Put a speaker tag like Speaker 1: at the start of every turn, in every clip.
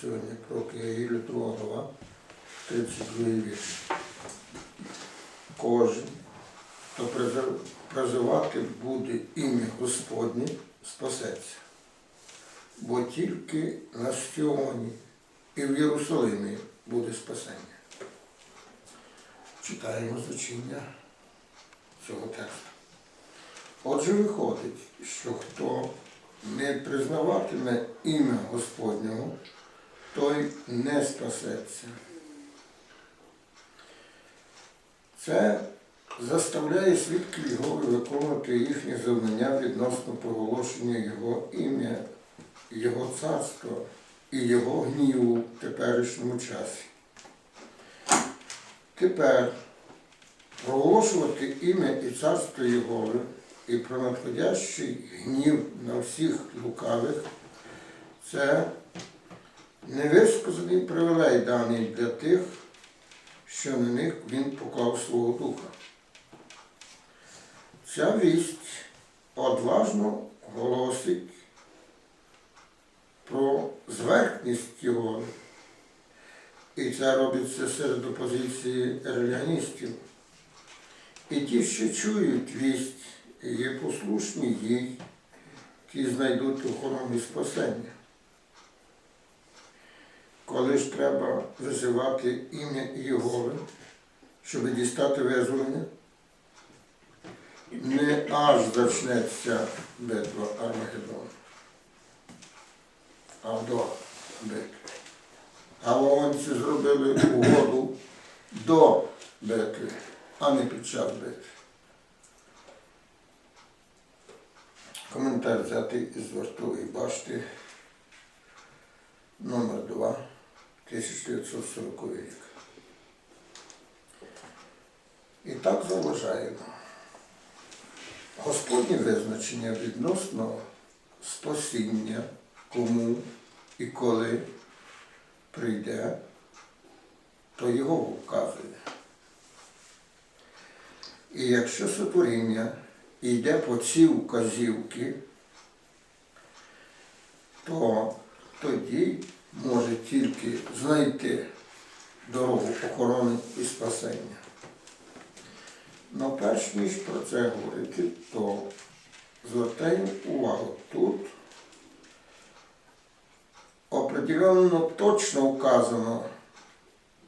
Speaker 1: сьогодні про Київлю 2 32 вірш. Кожен, хто призивати буде ім'я Господнє, спасеться. Бо тільки на Сіоні і в Єрусалимі буде спасення. Читаємо значення цього тексту. Отже, виходить, що хто не признаватиме ім'я Господнього, той не спасеться. Це заставляє свідків Єгови виконувати їхнє завдання відносно проголошення Його ім'я, Його царства і Його гніву в теперішньому часі. Тепер проголошувати ім'я і царство Єгови і про надходящий гнів на всіх лукавих це невисказаний привілей даний для тих, що на них він поклав свого духа. Ця вість одважно голосить про зверхність його, і це робиться серед опозиції релігіоністів. І ті, що чують вість, є послушні їй, ті знайдуть охорону спасення. Коли ж треба визивати ім'я Єгови, щоб дістати визволення, не аж зачнеться битва Армагеддон, а до битви. А вовонці зробили угоду до битви, а не під час битви. Коментар взятий із вартової башти номер 2 1940 рік. І так заважаємо. Господнє визначення відносно спасіння, кому і коли прийде, то його вказує. І якщо сотворіння йде по ці вказівки, то тоді може тільки знайти дорогу охорони і спасення. Но перш ніж про це говорити, то звертаємо увагу тут. Определенно точно вказано,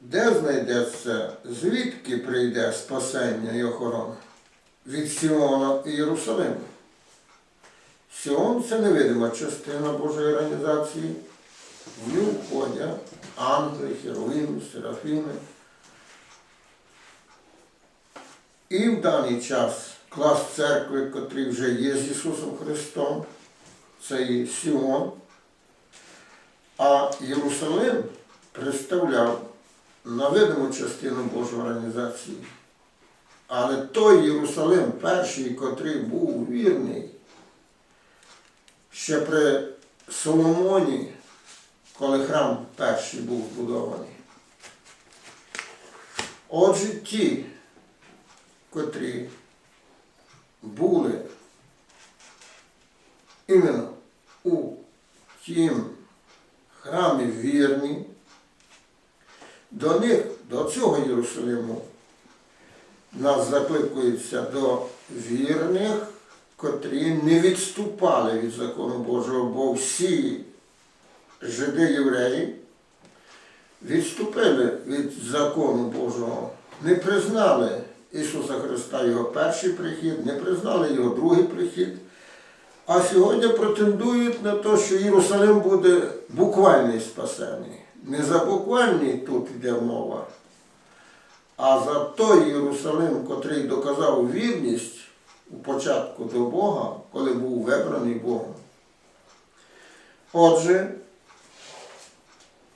Speaker 1: де знайдеться, звідки прийде спасення і охорона від Сіона і Єрусалиму. Сіон це невидима частина Божої організації. В нього входять ангели, херовими, серафіми. І в даний час клас церкви, котрий вже є з Ісусом Христом, це і Сіон. А Єрусалим представляв на видиму частину Божої організації. Але той Єрусалим, перший, котрий був вірний, ще при Соломоні, коли храм перший був збудований. Отже, ті, котрі були іменно у тім храмі вірні, до них, до цього Єрусалиму, нас закликується до вірних, котрі не відступали від закону Божого, бо всі жиди євреї відступили від закону Божого, не признали Ісуса Христа Його перший прихід, не признали Його другий прихід. А сьогодні претендують на те, що Єрусалим буде буквальний спасений. Не за буквальний тут йде мова, а за той Єрусалим, котрий доказав вірність у початку до Бога, коли був вибраний Богом. Отже,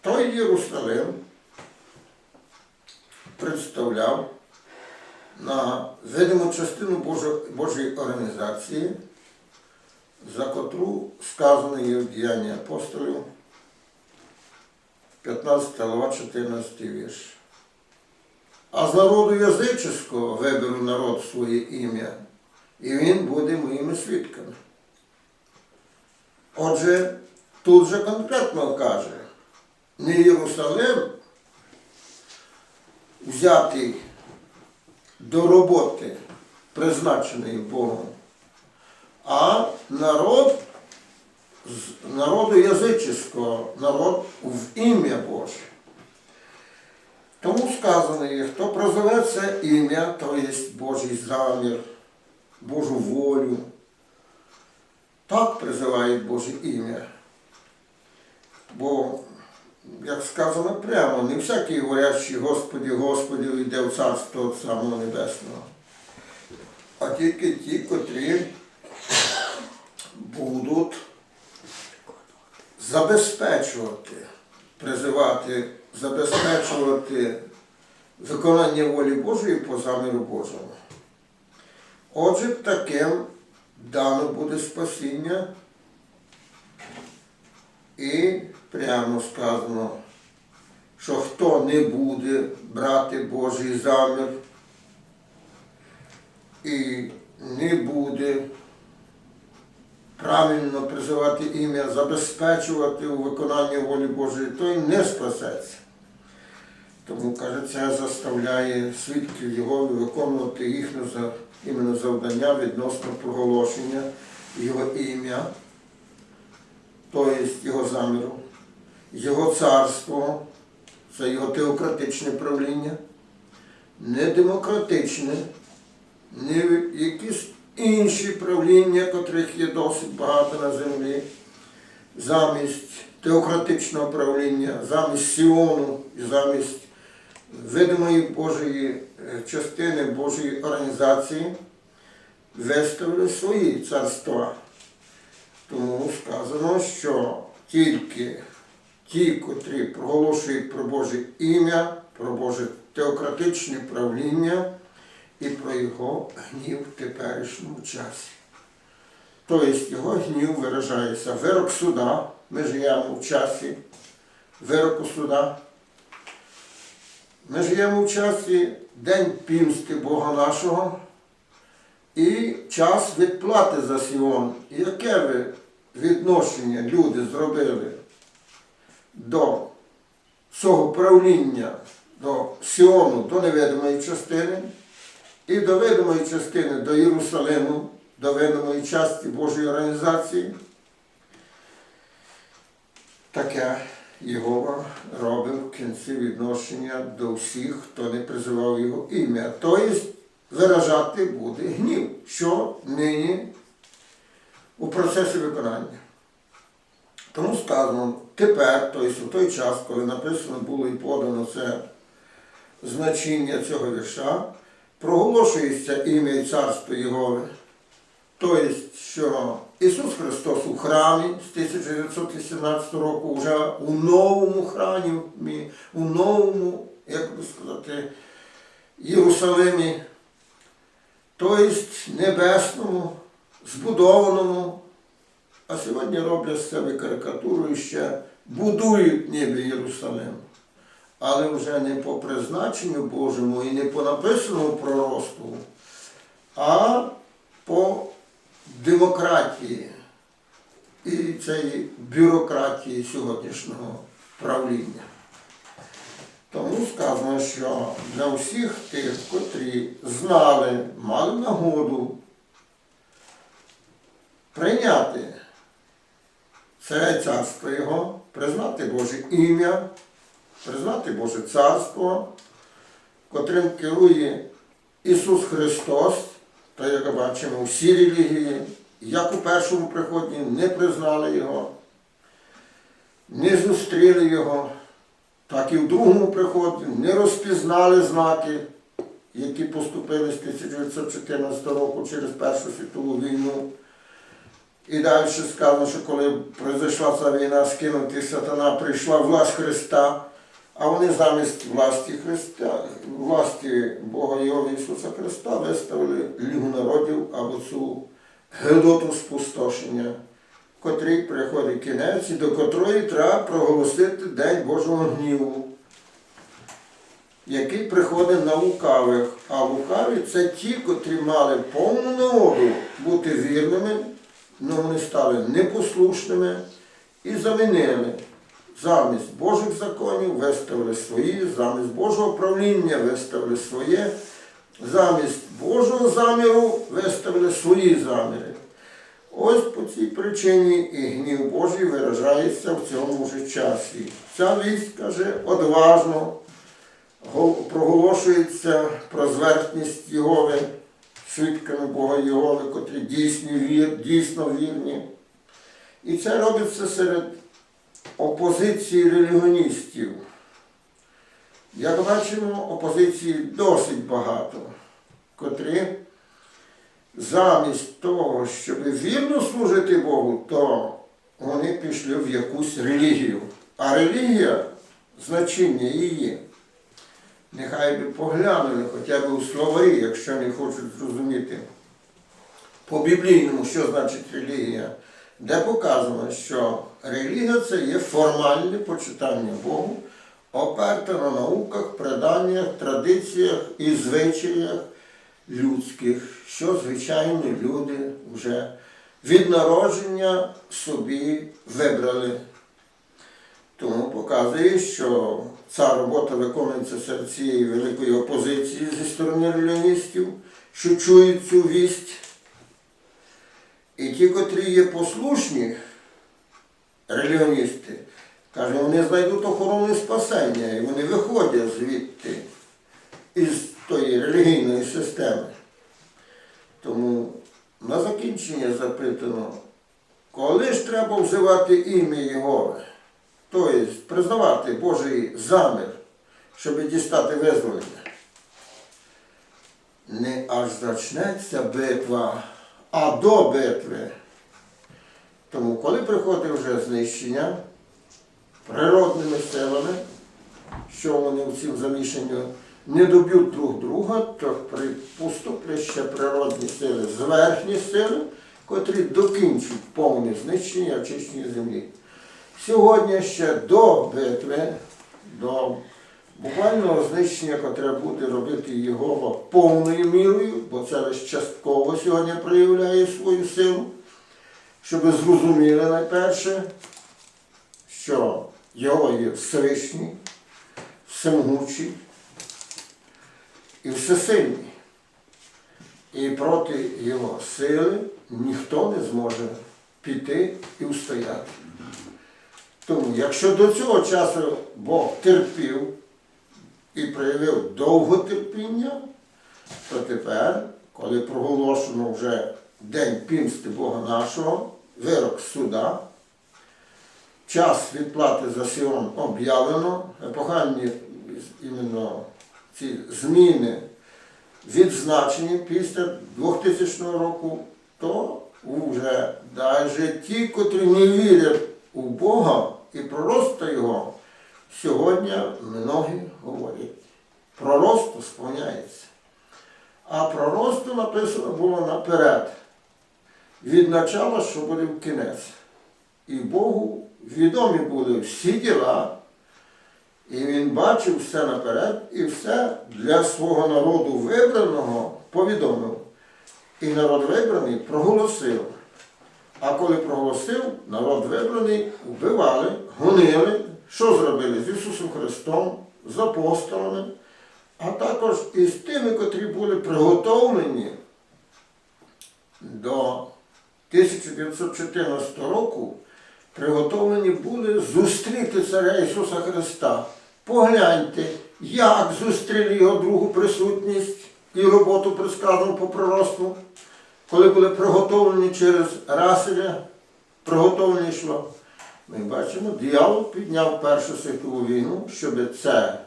Speaker 1: той Єрусалим представляв на видиму частину Божої організації, за котру сказано є в діянні апостолів, 15 глава, 14 вірш. А з народу язичського виберу народ своє ім'я, і він буде моїми свідками. Отже, тут же конкретно каже, не Єрусалим взятий до роботи, призначеної Богом, а народ з народу язичського, народ в ім'я Боже. Тому сказано хто прозове це ім'я, то є Божий замір, Божу волю. Так призивають Боже ім'я. Бо, як сказано прямо, не всякий говорящий Господі, Господі йде в царство самого Небесного, а тільки ті, котрі будуть забезпечувати, призивати, забезпечувати виконання волі Божої по заміру Божому. Отже, таким дано буде спасіння і прямо сказано, що хто не буде брати Божий замір і не буде правильно призивати ім'я, забезпечувати у виконанні волі Божої, той не спасеться. Тому, каже, це заставляє свідків його виконувати їхнє завдання відносно проголошення його ім'я, тобто його заміру, його царство, це його теократичне правління, не демократичне, не якісь інші правління, котрих є досить багато на землі, замість теократичного правління, замість Сіону замість видимої Божої е, частини Божої організації виставили свої царства. Тому сказано, що тільки ті, котрі проголошують про Боже ім'я, про Боже теократичне правління і про його гнів в теперішньому часі. Тобто його гнів виражається вирок суда, ми живемо в часі вироку суда. Ми живемо в часі День пімсти Бога нашого і час відплати за Сіон. Яке ви відношення люди зробили до цього правління, до Сіону, до невидимої частини, і до видимої частини до Єрусалиму, до видимої частини Божої організації? Таке Єгова робив в кінці відношення до всіх, хто не призивав його ім'я. Тобто виражати буде гнів, що нині у процесі виконання. Тому сказано, тепер, тобто у той час, коли написано було і подано це значення цього вірша, проголошується ім'я і царство Єгови. Тобто, що Ісус Христос у храмі з 1918 року, вже у новому храмі, у новому, як би сказати, Єрусалимі, тобто небесному, збудованому. А сьогодні роблять з себе карикатуру і ще будують ніби Єрусалим. Але вже не по призначенню Божому і не по написаному пророцтву, а по демократії і цієї бюрократії сьогоднішнього правління. Тому сказано, що для всіх тих, котрі знали, мали нагоду прийняти це царство Його, признати Боже ім'я, признати Боже царство, котрим керує Ісус Христос, та як бачимо, всі релігії, як у першому приході не признали Його, не зустріли Його, так і в другому приході не розпізнали знаки, які поступили з 1914 року через Першу світову війну. І далі сказано, що коли пройшла ця війна, скинути сатана, прийшла власть Христа, а вони замість власті Христа, власті Бога Його Ісуса Христа виставили Лігу народів або цю гедоту спустошення, котрій приходить кінець і до котрої треба проголосити День Божого гніву, який приходить на лукавих. А лукаві це ті, котрі мали повну нагоду бути вірними, але вони стали непослушними і замінили замість Божих законів виставили свої, замість Божого правління виставили своє, замість Божого заміру виставили свої заміри. Ось по цій причині і гнів Божий виражається в цьому вже часі. Ця вість каже одважно проголошується про зверхність Єгови, свідками Бога Єгови, котрі дійсні, вір, дійсно вірні. І це робиться серед опозиції релігіоністів. Як бачимо, опозиції досить багато, котрі замість того, щоб вірно служити Богу, то вони пішли в якусь релігію. А релігія, значення її, нехай би поглянули хоча б у словарі, якщо не хочуть зрозуміти по біблійному, що значить релігія, де показано, що релігія це є формальне почитання Богу, оперте на науках, преданнях, традиціях і звичаях людських, що звичайні люди вже від народження собі вибрали. Тому показує, що ця робота виконується серед цієї великої опозиції зі сторони релігіоністів, що чують цю вість. І ті, котрі є послушні, релігіоністи, каже, вони знайдуть охорону спасення, і вони виходять звідти із тої релігійної системи. Тому на закінчення запитано, коли ж треба вживати ім'я Єгови, тобто признавати Божий замір, щоб дістати визволення. Не аж зачнеться битва, а до битви. Тому, коли приходить вже знищення природними силами, що вони в цім замішанні не доб'ють друг друга, то поступлять ще природні сили, зверхні сили, котрі докінчать повне знищення очищення землі. Сьогодні ще до битви, до буквального знищення, котре буде робити Єгова повною мірою, бо це лише частково сьогодні проявляє свою силу, щоб зрозуміли найперше, що Його є Всевишній, всемогучий і всесильний. І проти його сили ніхто не зможе піти і устояти. Тому, якщо до цього часу Бог терпів і проявив довготерпіння, то тепер, коли проголошено вже День пімсти Бога нашого, вирок суда, час відплати за Сіон об'явлено, епохальні іменно ці зміни відзначені після 2000 року, то вже навіть ті, котрі не вірять у Бога і пророста Його, сьогодні многі говорять. Пророцтво сповняється. А пророцтво написано було наперед. Від начала, що буде в кінець. І Богу відомі були всі діла, і він бачив все наперед і все для свого народу вибраного повідомив. І народ вибраний проголосив. А коли проголосив, народ вибраний вбивали, гонили. Що зробили з Ісусом Христом, з апостолами, а також із тими, котрі були приготовлені до 1914 року, приготовлені були зустріти царя Ісуса Христа. Погляньте, як зустріли його другу присутність і роботу предсказану по пророцтву, коли були приготовлені через Раселя, приготовлені йшло. Ми бачимо, дьявол підняв Першу світову війну, щоб це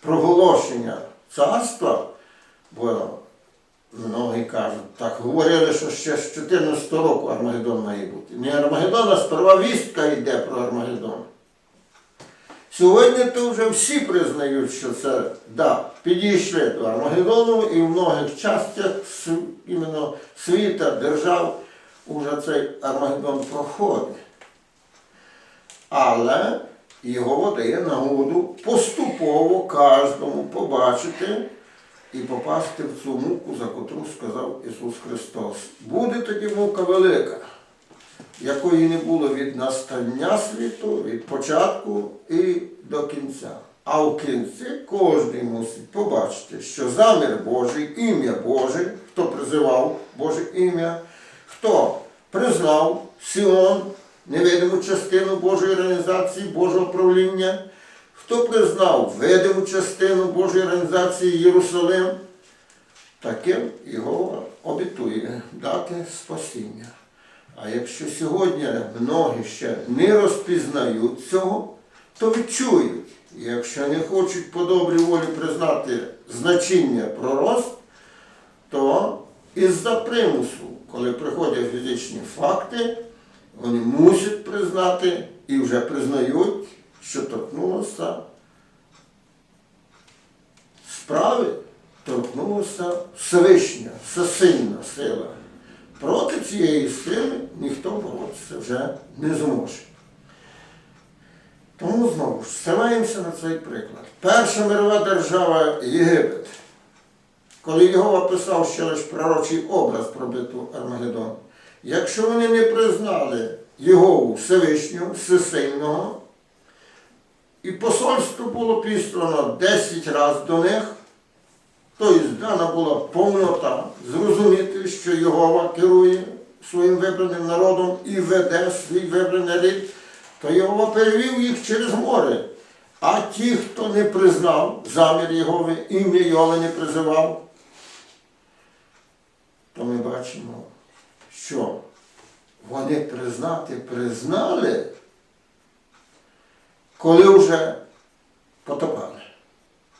Speaker 1: проголошення царства, бо Многі кажуть, так говорили, що ще з 14 року Армагеддон має бути. Не Армагеддон, а сперва вістка йде про Армагеддон. Сьогодні то вже всі признають, що це да, підійшли до Армагеддону і в многих частях іменно світа, держав уже цей Армагеддон проходить. Але його дає нагоду поступово кожному побачити і попасти в цю муку, за котру сказав Ісус Христос. Буде тоді мука велика. Якої не було від настання світу, від початку і до кінця. А в кінці кожен мусить побачити, що замір Божий, ім'я Боже, хто призивав Боже ім'я, хто признав Сіон, невидиму частину Божої організації, Божого правління, хто признав видиму частину Божої організації Єрусалим, таким його обітує дати спасіння. А якщо сьогодні многі ще не розпізнають цього, то відчують. І Якщо не хочуть по добрій волі признати значення пророст, то із-за примусу, коли приходять фізичні факти, вони мусять признати і вже признають, що торкнулося справи, торкнулося Всевишня, всесильна сила. Проти цієї сили ніхто боротися вже не зможе. Тому знову ж ссилаємося на цей приклад. Перша мирова держава Єгипет, коли його описав ще лише пророчий образ про битву Армагеддон, якщо вони не признали його Всевишнього, Всесильного, і посольство було післано 10 разів до них, Тобто дана була повнота зрозуміти, що Єгова керує своїм вибраним народом і веде свій вибраний рід, то Єгова перевів їх через море. А ті, хто не признав замір Єгови, ім'я Його не призивав, то ми бачимо, що вони признати признали, коли вже потопали.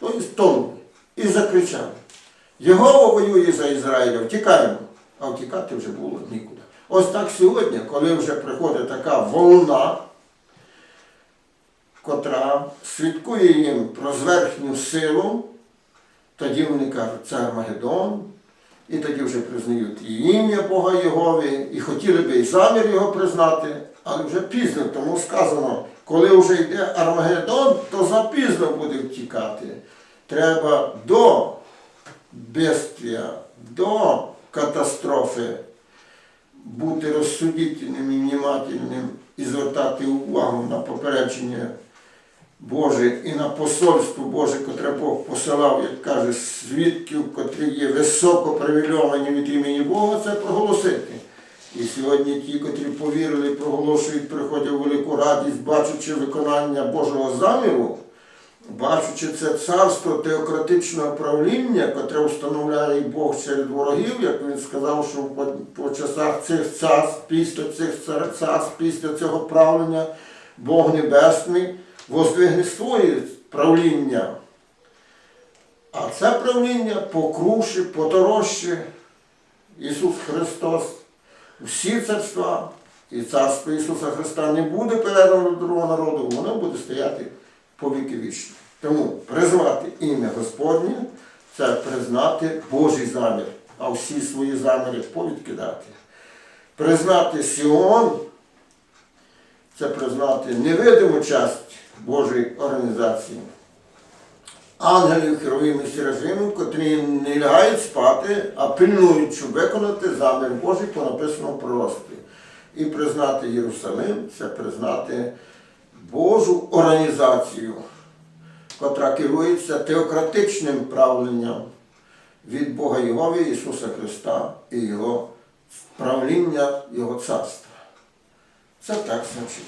Speaker 1: Тобто тонули і закричали. Його воює за Ізраїля, втікаємо. А втікати вже було нікуди. Ось так сьогодні, коли вже приходить така волна, котра свідкує їм про зверхню силу, тоді вони кажуть, це Армагеддон, і тоді вже признають і ім'я Бога Єгови, і хотіли би і замір його признати, але вже пізно, тому сказано, коли вже йде Армагеддон, то запізно буде втікати. Треба до бедствия, до катастрофи бути розсудительним і внимательним і звертати увагу на попередження Боже і на посольство Боже, котре Бог посилав, як каже, свідків, котрі є високо привільовані від імені Бога, це проголосити. І сьогодні ті, котрі повірили, проголошують, приходять у велику радість, бачачи виконання Божого заміру, бачучи це царство теократичного правління, котре встановляє Бог серед ворогів, як він сказав, що по, по часах цих царств, після цих царств, після цього правлення, Бог Небесний воздвигне своє правління. А це правління покруші, поторощі Ісус Христос. Всі царства і царство Ісуса Христа не буде передано до другого народу, воно буде стояти по віки вічні. Тому призвати ім'я Господнє це признати Божий замір, а всі свої заміри повідкидати. Признати Сіон це признати невидиму часть Божої організації. Ангелів, херовим і котрі не лягають спати, а пильнують, щоб виконати замір Божий по написаному пророцтві. І признати Єрусалим це признати Божу організацію, котра керується теократичним правленням від Бога Єгові Ісуса Христа і Його правління Його царства. Це так значення.